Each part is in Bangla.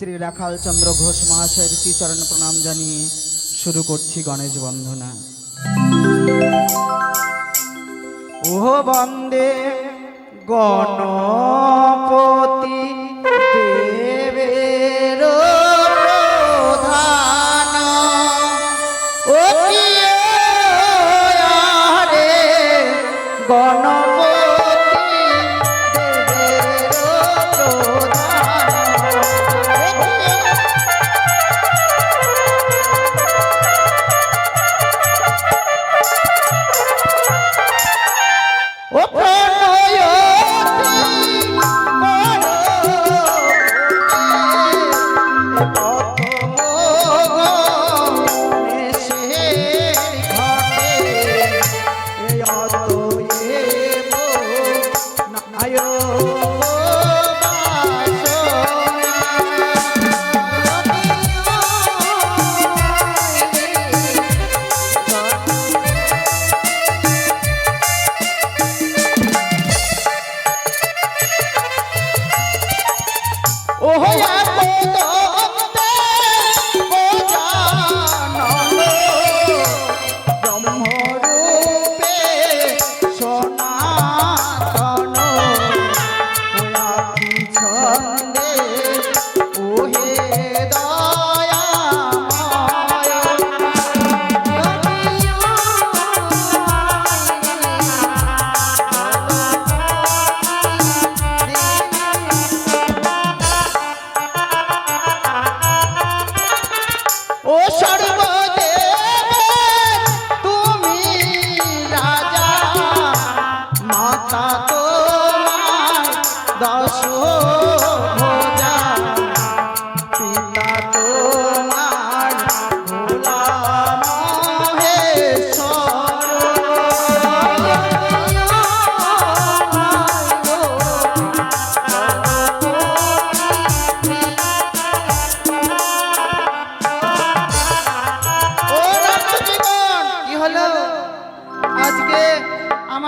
শ্রী রাখাল চন্দ্র ঘোষ মহাশয়ের চরণ প্রণাম জানিয়ে শুরু করছি গণেশ বন্ধনা ওহ বন্দে গণপতি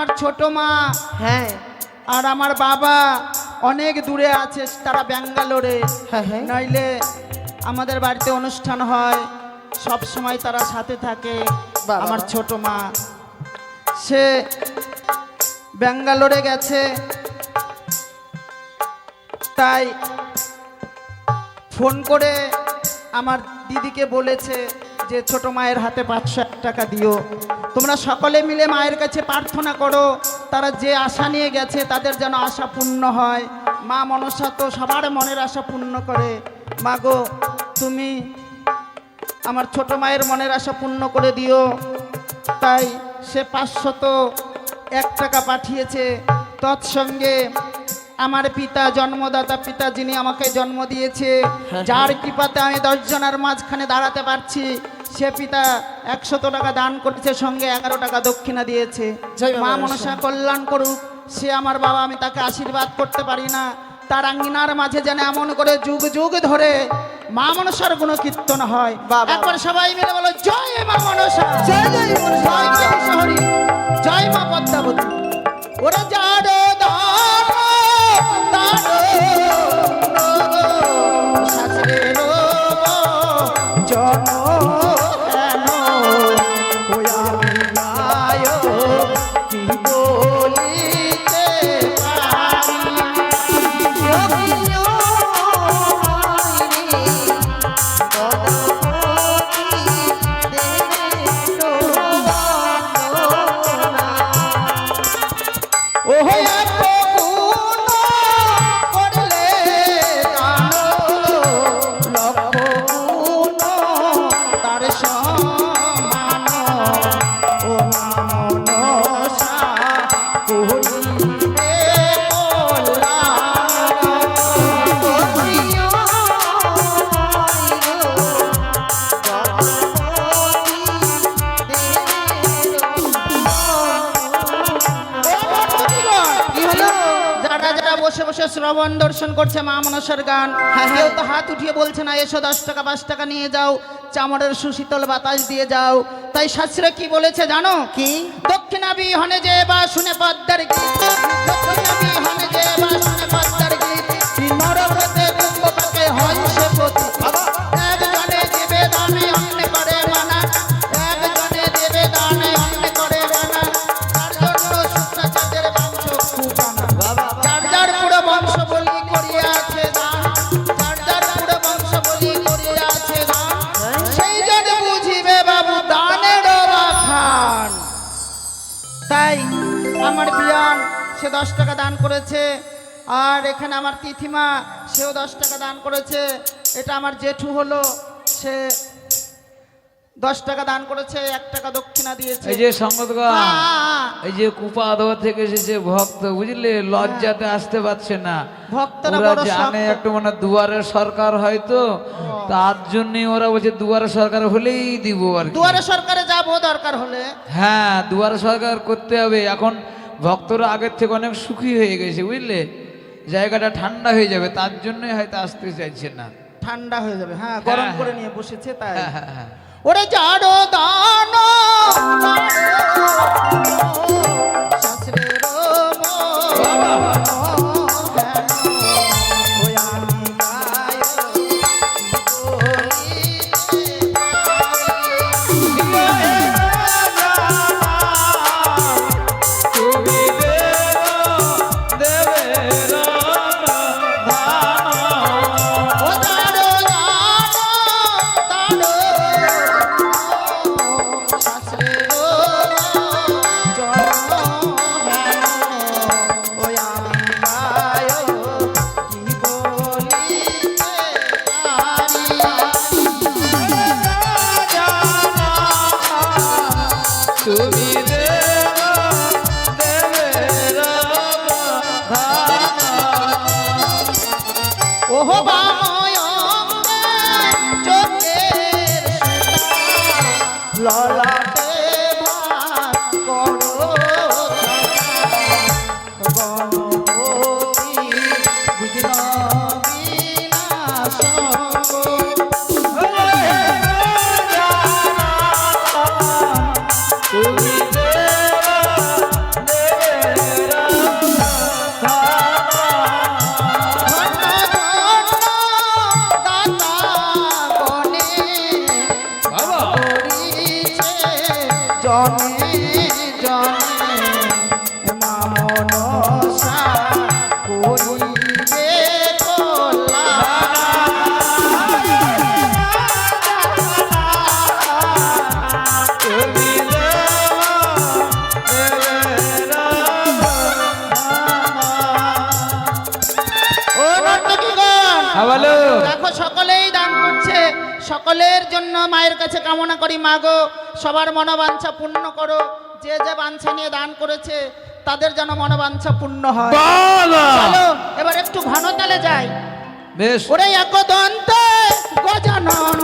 আমার ছোট মা। হ্যাঁ। আর আমার বাবা অনেক দূরে আছে তারা ব্যাঙ্গালোরে। হ্যাঁ হ্যাঁ। নইলে আমাদের বাড়িতে অনুষ্ঠান হয় সব সময় তারা সাথে থাকে আমার। ছোট মা। সে ব্যাঙ্গালোরে গেছে তাই ফোন করে আমার দিদিকে বলেছে যে ছোট মায়ের হাতে পাঁচশো এক টাকা দিও। তোমরা সকলে মিলে মায়ের কাছে প্রার্থনা করো তারা যে আশা নিয়ে গেছে তাদের যেন আশা পূর্ণ হয়। মা মনসা তো সবার মনের আশা পূর্ণ করে। মা গো তুমি আমার ছোট মায়ের মনের আশা পূর্ণ করে দিও। তাই সে পাঁচশত এক টাকা পাঠিয়েছে। তৎসঙ্গে আমার পিতা জন্মদাতা পিতা যিনি আমাকে জন্ম দিয়েছে যার কৃপাতে আমি দশজনের মাঝখানে দাঁড়াতে পারছি। সে পিতা একশত টাকা দান করেছে সঙ্গে এগারো টাকা দক্ষিণা দিয়েছে। মা মনসা কল্যাণ করুক সে আমার বাবা আমি তাকে আশীর্বাদ করতে পারি না। তার আঙ্গিনার মাঝে যেন এমন করে যুগ যুগ ধরে মা মনসার গুণ কীর্তন হয়। একবার সবাই মিলে বলো জয় মা মনসা। জয় জয় জয় মা শহরী জয় মা পদ্মাবতী। ওরা জানো দানো দানো যারা বসে বসে শ্রবণ দর্শন করছে মা মনসার গান। কেউ তো হাত উঠিয়ে বলছে না এসো দশ টাকা পাঁচ টাকা নিয়ে যাও। চামড়ের সুশীতল বাতাস দিয়ে যাও। তাই শাস্ত্রে কি বলেছে জানো? কি? দক্ষিণাবি হনে যে বা শুনে পদ্মার গীত। সে দশ টাকা দান করেছে। আর এখানে আমার তিথিমা সেও দশ টাকা দান করেছে। এটা আমার জেঠু হলো সে দশ টাকা দান করেছে এক টাকা দক্ষিণা দিয়েছে। এই যে সঙ্গতগা হ্যাঁ, এই যে কুপা আদোয়া থেকে এসেছে ভক্ত বুঝলে? লজ্জাতে আসতে পারছে না। ভক্তরা জানে একটু মানে দুয়ারের সরকার হয়তো তার জন্যই ওরা বলছে দুয়ারে সরকার হলেই দিব আর দুয়ারে সরকারে যাব দরকার হলে। হ্যাঁ দুয়ারে সরকার করতে হবে। এখন ভক্তরা আগের থেকে অনেক সুখী হয়ে গেছে বুঝলে জায়গাটা ঠান্ডা হয়ে যাবে তার জন্যই হয়তো আসতে চাইছে না ঠান্ডা হয়ে যাবে হ্যাঁ গরম হ্যাঁ, করে হ্যাঁ। নিয়ে বসেছে তাই হ্যাঁ, হ্যাঁ, হ্যাঁ। ওরে জানো দানো লড়া বলো দেখো সকলেই দান করছে। সকলের জন্য মায়ের কাছে কামনা করি মাগো সবার মনোবাঞ্ছা পূর্ণ করো। যে যে বাঞ্ছা নিয়ে দান করেছে তাদের যেন মনোবাঞ্ছা পূর্ণ হয়। চলো এবার একটু ঘনতালে যাই। বেশ। ওরে একদন্তে গজানন।